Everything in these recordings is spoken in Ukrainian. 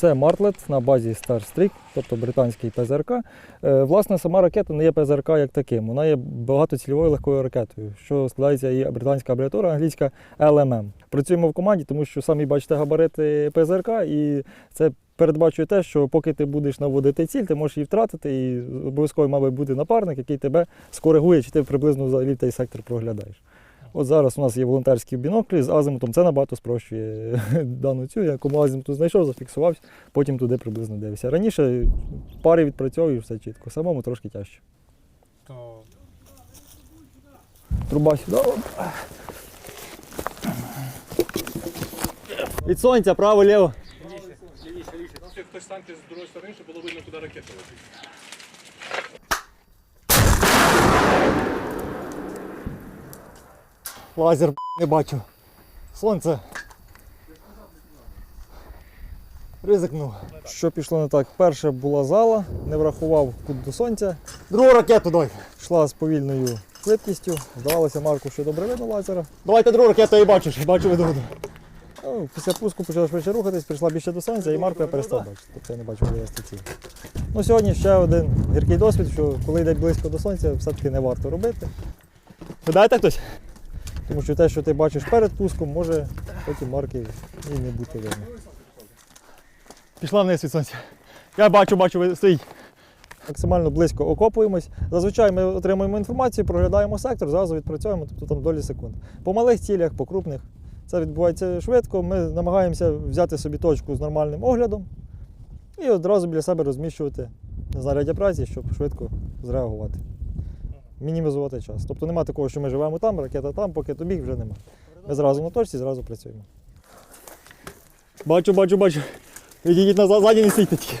Це Мартлет на базі Starstreak, тобто британський ПЗРК. Е, Власне, сама ракета не є ПЗРК як таким. Вона є багатоцільовою легкою ракетою, що складається і британська абревіатура, англійська LMM. Працюємо в команді, тому що самі бачите габарити ПЗРК, і це передбачує те, що поки ти будеш наводити ціль, ти можеш її втратити, і обов'язково має бути напарник, який тебе скоригує, чи ти приблизно взагалі той сектор проглядаєш. От зараз у нас є волонтерські біноклі з азимутом, це набагато спрощує дану цю. Я кому азимуту знайшов, зафіксувався, потім туди приблизно дивився. Раніше пари відпрацьовуєш все чітко, самому трошки тяжче. То Труба сюди. Від сонця, право, ліво. лівіше, лівіше. Це хтось станьте з другої сторони, щоб було видно, куди ракета летить. Лазер не бачу. Сонце. Ризикнув. Що пішло не так? Перша була зала, не врахував кут до сонця. Другу ракету дай. Йшла з повільною швидкістю. Здавалося Марку, що добре видно лазера. Давайте другу ракету і бачиш, бачу видно. Ну, після пуску почала швидше рухатись, прийшла більше до сонця, і Марко я перестав бачити. Тобто я не бачив виявити ціль. Ну, сьогодні ще один гіркий досвід, що коли йде близько до сонця, все-таки не варто робити. Ви даєте хтось? Тому що те, що ти бачиш перед пуском, може потім марки і не бути видно. Пішла вниз від сонця. Я бачу, бачу, ви- стоїть. Максимально близько окопуємось. Зазвичай ми отримуємо інформацію, проглядаємо сектор, зразу відпрацьовуємо, тобто там долі секунд. По малих цілях, по крупних. Це відбувається швидко. Ми намагаємося взяти собі точку з нормальним оглядом і одразу біля себе розміщувати на знаряддя праці, щоб швидко зреагувати. Мінімізувати час. Тобто немає такого, що ми живемо там, ракета там, поки тобі вже немає. Ми зразу на точці, зразу працюємо. Бачу, бачу, бачу. Відійдіть назад, ззаді не стійте тільки.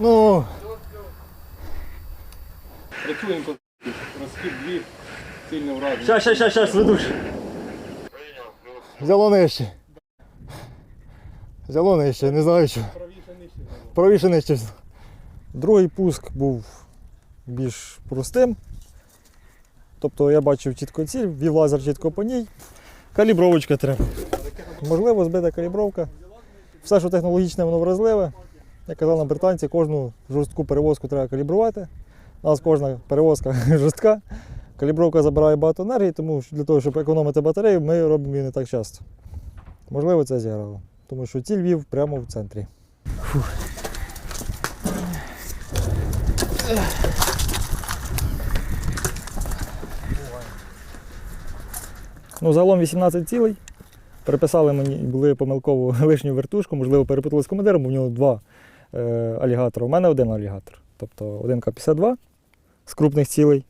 Ну, Працюємо тут. Розхід дві, сильне враження. щас, щас, щас, щас, ведуш. Взяло нижче. Взяло нижче, не знаю що. Правіше нижче. Другий пуск був більш простим. Тобто я бачив чітко ціль, вів лазер чітко по ній. Калібровочка треба. Можливо, збита калібровка. Все, що технологічне, воно вразливе. Як казали нам британці, кожну жорстку перевозку треба калібрувати. У нас кожна перевозка жорстка. Калібровка забирає багато енергії, тому для того, щоб економити батарею, ми робимо її не так часто. Можливо, це зіграло. Тому що ціль вів прямо в центрі. Ну, загалом 18 цілей. Переписали мені, були помилково лишню вертушку, можливо, перепутали з командиром, бо в нього два е, алігатора. У мене один алігатор. Тобто один К-52 з крупних цілей.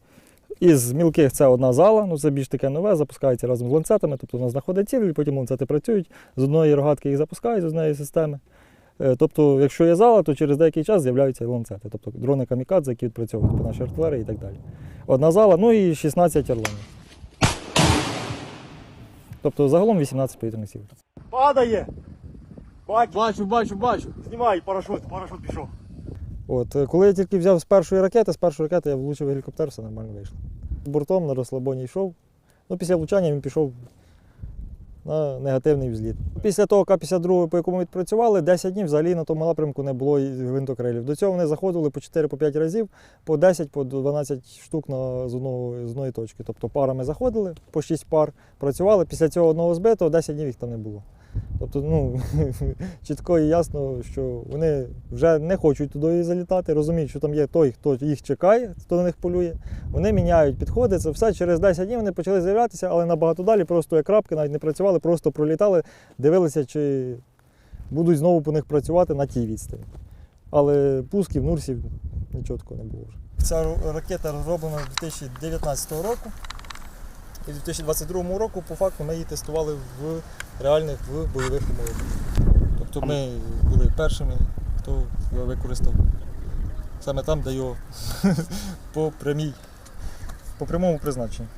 Із мілких це одна зала, ну це більш таке нове, запускається разом з ланцетами, тобто вона знаходить цілі, потім ланцети працюють. З одної рогатки їх запускають, з однієї системи. Е, Тобто, якщо є зала, то через деякий час з'являються і ланцети, тобто дрони камікадзе, які відпрацьовують по нашій артилерії і так далі. Одна зала, ну і 16 орланів. Тобто загалом 18 повітряних сил. Падає! Бачу, Бачу, бачу, бачу. знімай парашут, парашут пішов. От, е, коли я тільки взяв з першої ракети, з першої ракети я влучив гелікоптер, все нормально вийшло. Бортом на розслабоні йшов. Ну, після влучання він пішов на негативний взліт. Після того К-52, по якому відпрацювали, 10 днів взагалі на тому напрямку не було гвинтокрилів. До цього вони заходили по 4-5 разів, по 10, по 12 штук на, з, одного, з одної точки. Тобто парами заходили, по 6 пар працювали. Після цього одного збитого 10 днів їх там не було. Тобто, ну, чітко і ясно, що вони вже не хочуть туди залітати, розуміють, що там є той, хто їх чекає, хто на них полює. Вони міняють підходи. Це все через 10 днів вони почали з'являтися, але набагато далі, просто як крапки, навіть не працювали, просто пролітали, дивилися, чи будуть знову по них працювати на тій відстані. Але пусків, нурсів нічого такого не було вже. Ця ракета розроблена 2019 року. І в 2022 року по факту ми її тестували в реальних в бойових умовах. Тобто ми були першими, хто його використав саме там, де його по прямій, по прямому призначенню.